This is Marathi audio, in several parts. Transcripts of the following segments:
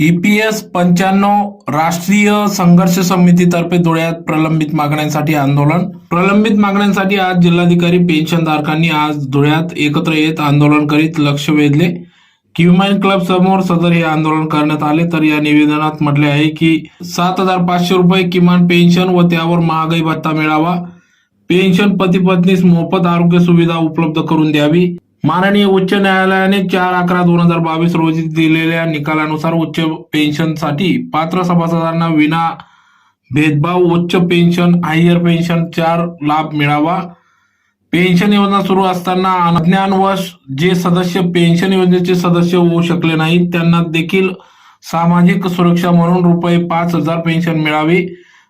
ईपीएस पंच्याण्णव राष्ट्रीय संघर्ष समितीतर्फे धुळ्यात प्रलंबित मागण्यांसाठी आंदोलन. प्रलंबित मागण्यांसाठी आज जिल्हाधिकारी पेन्शनधारकांनी आज धुळ्यात एकत्र येत आंदोलन करीत लक्ष वेधले. क्युमॅन क्लब समोर सदर हे आंदोलन करण्यात आले. तर या निवेदनात म्हटले आहे की सात हजार पाचशे रुपये किमान पेन्शन व त्यावर महागाई भत्ता मिळावा. पेन्शन पती पत्नीस मोफत आरोग्य सुविधा उपलब्ध करून द्यावी. माननीय उच्च न्यायालयाने चार अकरा दोन हजार बावीस रोजी दिलेल्या निकालानुसार उच्च पेन्शनसाठी पात्र सभासदांना विना भेदभाव उच्च पेन्शन हायर पेन्शन चार लाभ मिळावा. पेन्शन योजना सुरू असताना अज्ञानवश जे सदस्य पेन्शन योजनेचे सदस्य होऊ शकले नाहीत त्यांना देखील सामाजिक सुरक्षा म्हणून रुपये पाच हजार पेन्शन मिळावी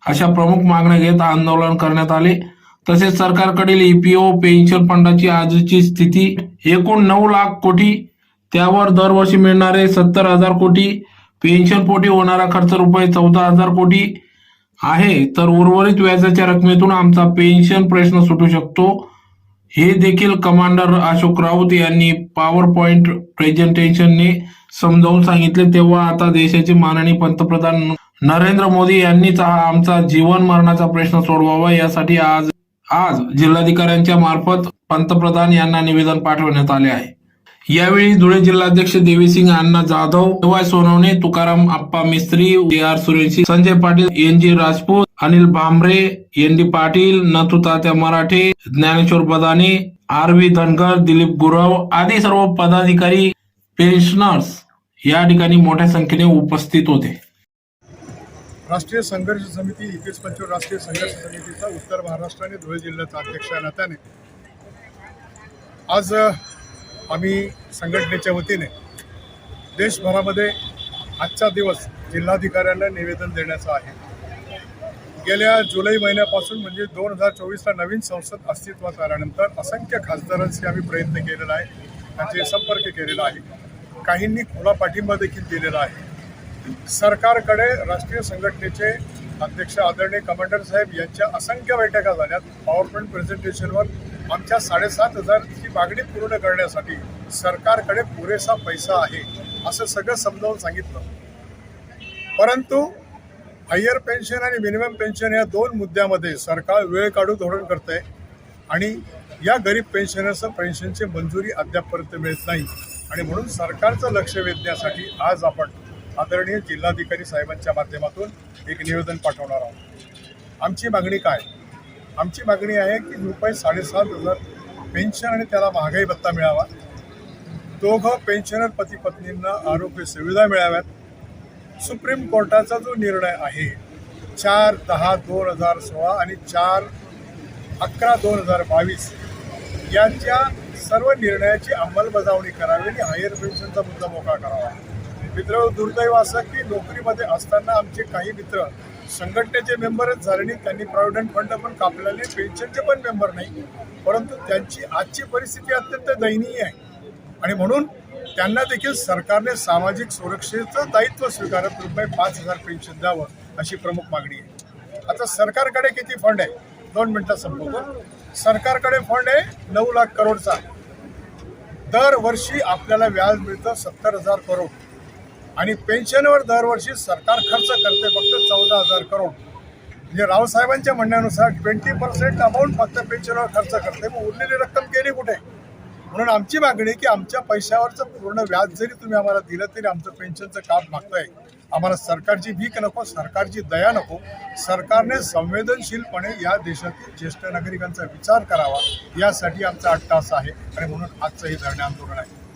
अशा प्रमुख मागण्या घेत आंदोलन करण्यात आले. तसेच सरकारकडील ईपीओ पेन्शन फंडाची आजची स्थिती एकूण नऊ लाख कोटी त्यावर दरवर्षी मिळणारे सत्तर हजार कोटी पेन्शन पोटी होणारा खर्च रुपये चौदा हजार कोटी आहे. तर उर्वरित व्याजाच्या रकमेतून आमचा पेन्शन प्रश्न सुटू शकतो. हे देखील कमांडर अशोक राऊत यांनी पॉवर पॉइंट प्रेझेंटेशनने समजावून सांगितले. तेव्हा आता देशाचे माननीय पंतप्रधान नरेंद्र मोदी यांनीच हा आमचा जीवन मरणाचा प्रश्न सोडवावा. यासाठी आज आज जिल्हाधिकाऱ्यांच्या मार्फत पंतप्रधान यांना निवेदन पाठवण्यात आले आहे. यावेळी धुळे जिल्हाध्यक्ष Devisingh Anna Jadhav Y Sonawane Tukaram Appa Mistri A R Sureshi Sanjay Patil N G Rajput Anil Bhambare N D Patil Nathu Tatya Marathe Dnyaneshwar Badane R V Dhangar Dilip Gurav आदी सर्व पदाधिकारी पेन्शनर्स या ठिकाणी मोठ्या संख्येने उपस्थित होते. राष्ट्रीय संघर्ष समिती एकवीस पंचवीस राष्ट्रीय संघर्ष समितीचा उत्तर महाराष्ट्र आणि धुळे जिल्ह्याचा अध्यक्ष या नात्याने. आज आम्ही संघटनेच्या वतीने देशभरामध्ये आजचा दिवस जिल्हाधिकाऱ्यांना निवेदन देण्याचा आहे. गेल्या जुलै महिन्यापासून म्हणजे दोन हजार चोवीसला नवीन संसद अस्तित्वात आल्यानंतर असंख्य खासदारांशी आम्ही प्रयत्न केलेला आहे त्यांचे संपर्क केलेला आहे. काहींनी खुला पाठिंबा देखील दिलेला आहे. सरकारकडे राष्ट्रीय संघटनेचे अध्यक्ष आदरणीय कमांडर साहेब यांच्या असंख्य बैठका झाल्यात. पॉवरपॉईंट प्रेझेंटेशनवर आमच्या साडेसात हजारची मागणी पूर्ण करण्यासाठी सरकारकडे पुरेसा पैसा आहे असं सगळं समजावून सांगितलं. परंतु हायर पेन्शन आणि मिनिमम पेन्शन या दोन मुद्द्यामध्ये सरकार वेळ काढून धोरण करते आणि या गरीब पेन्शनर्सचं पेन्शनची मंजुरी अद्यापपर्यंत मिळत नाही. आणि म्हणून सरकारचं लक्ष वेधण्यासाठी आज आपण आदरणीय जिल्हाधिकारी साहेबांच्या माध्यमातून एक निवेदन पाठवणार आहोत. आमची मागणी काय? आमची मागणी आहे की रुपये साडेसात हजार पेन्शन आणि त्याला महागाई भत्ता मिळावा. दोघं पेन्शनर पती पत्नींना आरोग्य सुविधा मिळाव्यात. सुप्रीम कोर्टाचा जो निर्णय आहे चार दहा दोन हजार सोळा आणि चार अकरा दोन हजार बावीस यांच्या सर्व निर्णयाची अंमलबजावणी करावी आणि हायर पेन्शनचा मुद्दा मोकळा करावा. मित्र दुर्दैव असं की नोकरीमध्ये असताना आमचे काही मित्र संघटनेचे मेंबरच झाले नाही त्यांनी प्रॉव्हिडंट फंड पण कापलेले पेन्शनचे पण मेंबर नाही. परंतु त्यांची आजची परिस्थिती अत्यंत दयनीय आहे. आणि म्हणून त्यांना देखील सरकारने सामाजिक सुरक्षेचं दायित्व स्वीकारत रुपये पाच हजार पेन्शन द्यावं अशी प्रमुख मागणी आहे. आता सरकारकडे किती फंड आहे? दोन मिनटं संपवतो सरकारकडे फंड आहे नऊ लाख करोडचा. दरवर्षी आपल्याला व्याज मिळतं सत्तर हजार करोड. आणि पेन्शनवर दरवर्षी सरकार खर्च करते फक्त चौदा हजार करोड. म्हणजे रावसाहेबांच्या म्हणण्यानुसार ट्वेंटी पर्सेंट अमाऊंट फक्त पेन्शनवर खर्च करते. मग उरलेली रक्कम गेली कुठे? म्हणून आमची मागणी की आमच्या पैशावरचं पूर्ण व्याज जरी तुम्ही आम्हाला दिलं तरी आमचं पेन्शनचं काम मागतंय. आम्हाला सरकारची भीक नको सरकारची दया नको. सरकारने संवेदनशीलपणे या देशातील ज्येष्ठ नागरिकांचा विचार करावा. यासाठी आमचा अट्टास आहे आणि म्हणून आजचं हे धरणे आंदोलन आहे.